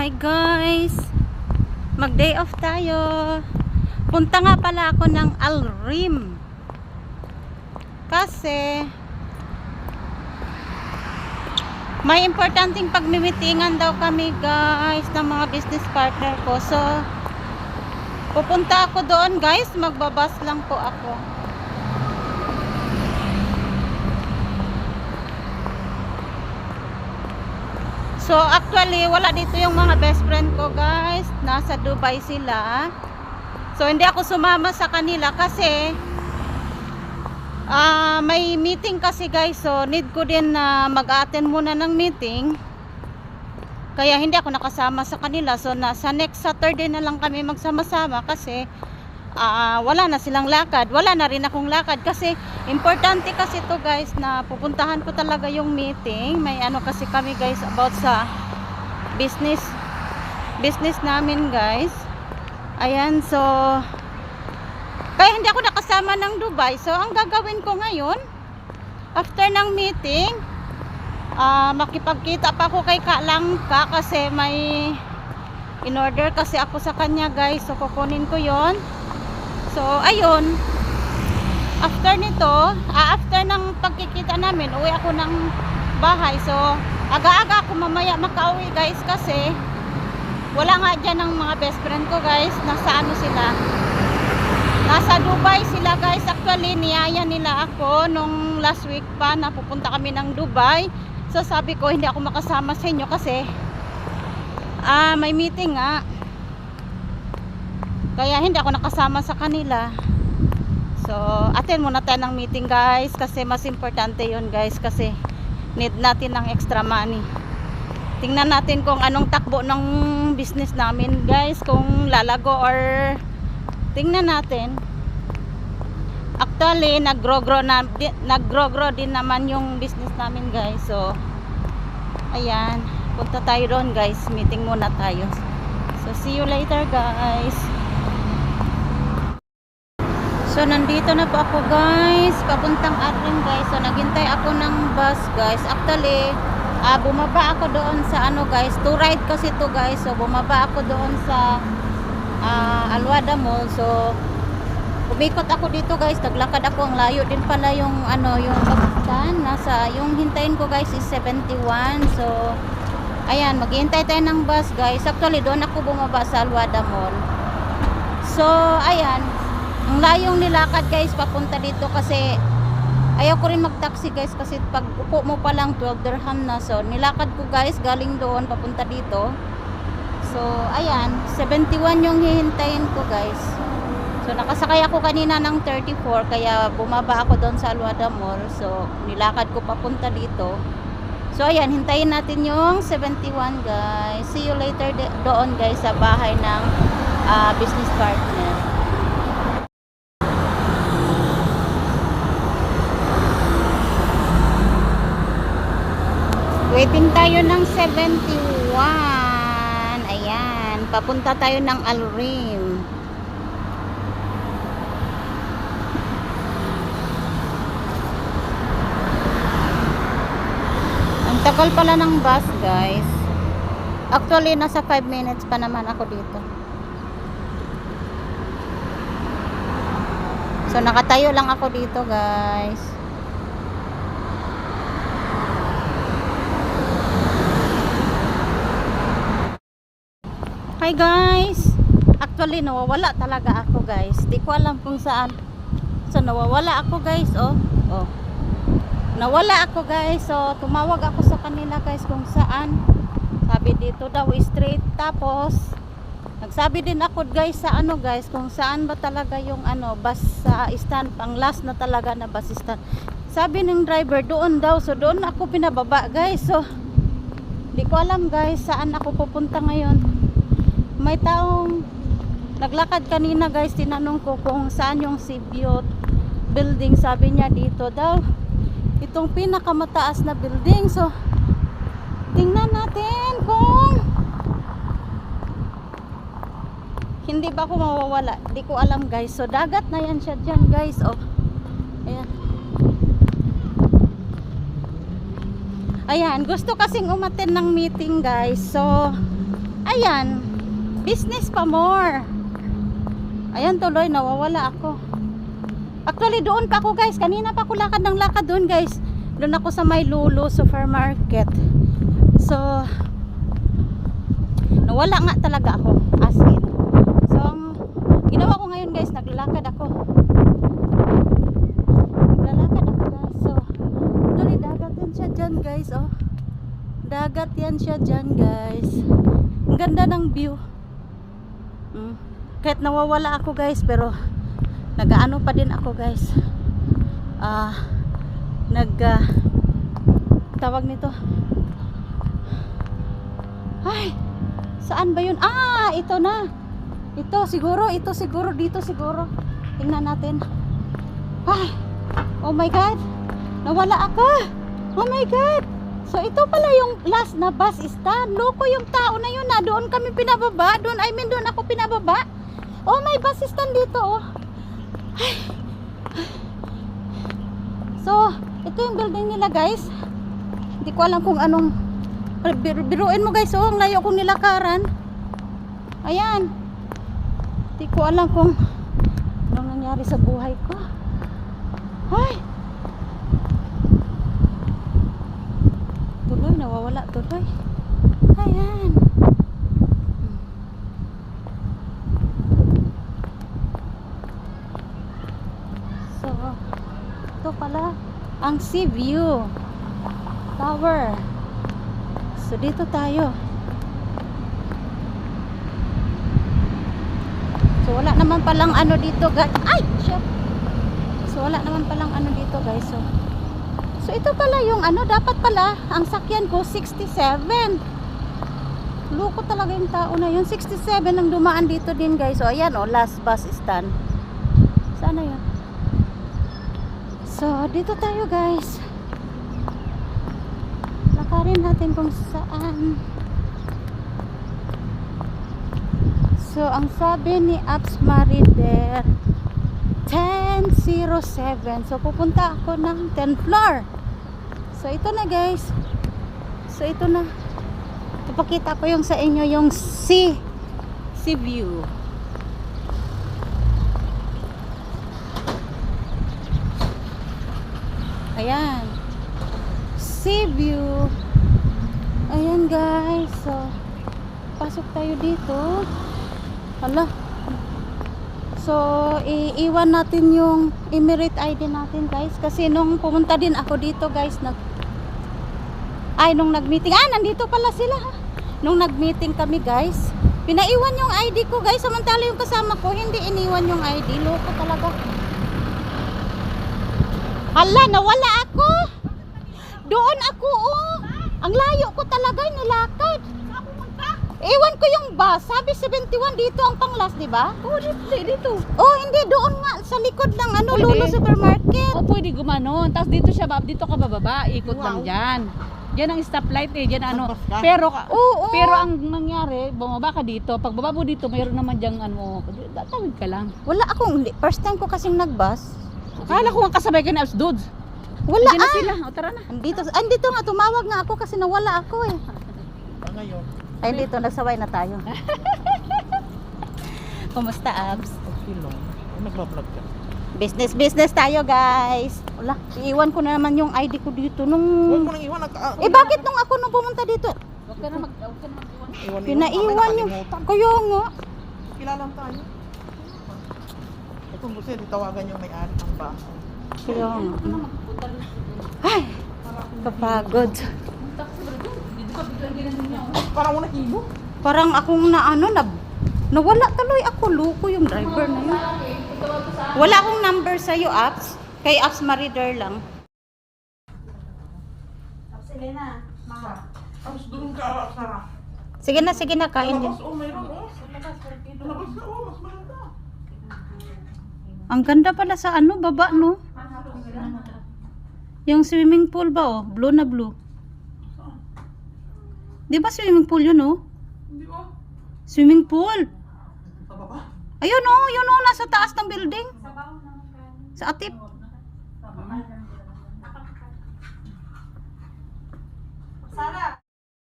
Hi guys! Mag day off tayo. Punta nga pala ako ng Alrim. Kasi may importanteng pagmimitingan daw kami guys ng mga business partner ko. So pupunta ako doon guys. Magbabas lang po ako. So actually wala dito yung mga best friend ko guys. Nasa Dubai sila. So hindi ako sumama sa kanila kasi ah may meeting kasi guys. So need ko din na mag-attend muna ng meeting. Kaya hindi ako nakasama sa kanila. So na, sa next Saturday na lang kami magsama-sama kasi ah, wala na silang lakad. Wala na rin akong lakad kasi importante kasi to guys na pupuntahan ko talaga yung meeting. May ano kasi kami guys about sa business business namin guys. Ayan so kaya hindi ako nakasama ng Dubai. So ang gagawin ko ngayon after ng meeting ah makipagkita pa ako kay Kalangka kasi may in order kasi ako sa kanya guys. So kukunin ko 'yon. So, ayun. After nito, ah, after ng pagkikita namin, uwi ako ng bahay. So, aga-aga ako mamaya makauwi guys kasi wala nga dyan ng mga best friend ko guys. Nasa ano sila? Nasa Dubai sila guys. Actually, niyaya nila ako nung last week pa na pupunta kami ng Dubai. So, sabi ko, hindi ako makasama sa inyo kasi ah, may meeting nga. Kaya hindi ako nakasama sa kanila. So, attend muna tayo ng meeting guys kasi mas importante 'yon guys kasi need natin ng extra money. Tingnan natin kung anong takbo ng business namin guys, kung lalago or tingnan natin. Actually, nag-grow-grow na nag-grow-grow din naman yung business namin guys. So, ayan, punta tayo doon guys. Meeting muna tayo. So, see you later guys. So, nandito na po ako guys. Papuntang Arlen guys. So, naghintay ako ng bus guys. Actually, ah, bumaba ako doon sa ano guys. To ride kasi to guys. So, bumaba ako doon sa ah, Alwada Mall. So, umikot ako dito guys. Naglakad ako. Ang layo din pala yung ano, yung papuntan. Nasa, yung hintayin ko guys is 71. So, ayan, maghihintay tayo ng bus guys. Actually, doon ako bumaba sa Alwada Mall. So, ayan. Ang layong nilakad guys papunta dito kasi ayaw ko rin mag-taxi guys kasi pag upo mo pa lang 12 dirham na. So, nilakad ko guys galing doon papunta dito. So, ayan. 71 yung hihintayin ko guys. So, nakasakay ako kanina ng 34 kaya bumaba ako doon sa Alwada Mall. So, nilakad ko papunta dito. So, ayan. Hintayin natin yung 71 guys. See you later doon guys sa bahay ng ah, business partner. Waiting tayo ng 71. Ayan. Papunta tayo ng Alrim. Ang tagal pala ng bus, guys. Actually, nasa 5 minutes pa naman ako dito. So, nakatayo lang ako dito, guys. Hi guys! Actually, nawawala talaga ako guys. Di ko alam kung saan. So, nawawala ako guys, oh. Oh. Nawala ako guys. So, tumawag ako sa kanila guys kung saan. Sabi dito daw straight. Tapos, nagsabi din ako guys sa ano guys, kung saan ba talaga yung ano, bus sa stand. Pang last na talaga na bus stand. Sabi ng driver, doon daw. So, doon ako pinababa guys. So, di ko alam guys saan ako pupunta ngayon may taong naglakad kanina guys tinanong ko kung saan yung Sibyot building. Sabi niya dito daw itong pinakamataas na building. So tingnan natin kung hindi ba ako mawawala. Di ko alam guys. So dagat na yan siya dyan guys. Oh ayan. Ayan gusto kasing umaten ng meeting guys. So Ayan. Business pa more. Ayan tuloy, nawawala ako. Actually, doon pa ako guys. Kanina pa ako lakad ng lakad doon guys. Doon ako sa may Lulu Supermarket. So, nawala nga talaga ako. As in. So, ang ginawa ko ngayon guys, naglalakad ako. Naglalakad ako guys. So, tuloy dagat yan siya dyan guys. Oh. Dagat yan siya dyan guys. Ang ganda ng view. Mm. Kahit nawawala ako guys, pero nagaano pa din ako guys. Ah, nag ah, tawag nito. Ay, saan ba yun? Ah, ito na. Ito siguro, ito siguro dito siguro. Tingnan natin. Ay, oh my god. Nawala ako. Oh my god. So ito pala yung last na bus stand. Loko yung tao na yun na doon kami pinababa. Doon, I mean doon ako pinababa. Oh, may bus stand dito oh. Ay. So, ito yung building nila guys. Hindi ko alam kung anong bir biruin mo guys oh, ang layo kong nilakaran. Ayan. Hindi ko alam kung anong nangyari sa buhay ko. Ay. Tuloy, nawawala tuloy. Ayan. So, ito pala ang sea view tower. So, dito tayo. So, wala naman palang ano dito, guys. Ay! Shit! So, wala naman palang ano dito, guys. So, so ito pala yung ano, dapat pala, ang sakyan ko, 67. Loko talaga yung tao na yun. 67 ang dumaan dito din, guys. So, ayan, oh, last bus stand. Sana yun? So, dito tayo, guys. Lakarin natin kung saan. So, ang sabi ni Apps Marider, 1007. So, pupunta ako ng 10th floor. So, ito na, guys. So, ito na. Ipakita ko yung sa inyo yung sea, sea view. Ayan. Sea view. Ayan guys. So, pasok tayo dito. Hala. So, iiwan natin yung Emirate ID natin guys. Kasi nung pumunta din ako dito guys, nag ay, nung nag-meeting. Ah, nandito pala sila. Nung nag-meeting kami guys, pinaiwan yung ID ko guys. Samantala yung kasama ko, hindi iniwan yung ID. Loko talaga. Hala, nawala ako. Doon ako, oh. Ang layo ko talaga, nilakad. Iwan ko yung bus. Sabi 71 dito ang panglas, di ba? Oo, dito, dito. Oh, hindi. Doon nga, sa likod ng ano, Pwede. Lulu Supermarket. O pwede gumanon. Tapos dito siya, bab- dito ka bababa, ikot Wow. lang dyan. Diyan ang stoplight eh, diyan ano. Pero Oo, oo. pero ang nangyari, bumaba ka dito. Pag baba mo dito, mayroon naman diyang ano, tatawid ka lang. Wala akong. First time ko kasing nagbus. Akala ko nga kasabay ka ni Abs Dudes. Wala Diyan na ah. sila. O tara na. Andito, andito nga, tumawag nga ako kasi nawala ako eh. Ngayon, Ay, dito, nagsaway na tayo. Kumusta, Abs? okay lang. Nagbablog ka. Business, business tayo, guys. Wala, iiwan ko na naman yung ID ko dito Huwag nung... mo nang iwan. Nag, ah, Eh, bakit nung ako nung pumunta dito? Huwag ka na mag huwag ka na mag-iwan. Iwan, Pinaiwan yung... Kaya nga. Kilalang tayo. Ito gusto, tawagan yung may-ari ng bahay. Kaya nga. Ay, kapagod. Parang mo nahilo. Parang akong na ano, na, nawala tuloy ako. Luko yung driver na yun. Wala akong number sa'yo, Apps. Kay Apps Marider lang. Tapos doon ka, Sarah. Sige na, sige na, kain din. Oh, mayroon, oh. Labas ka, oh, mas maganda. Ang ganda pala sa ano, baba, no? Yung swimming pool ba, oh? Blue na blue. Di ba swimming pool yun, oh? Hindi, oh. Swimming pool. Sa baba. Ayun, oh. Yun, oh. Nasa taas ng building. Sa atip. Sara,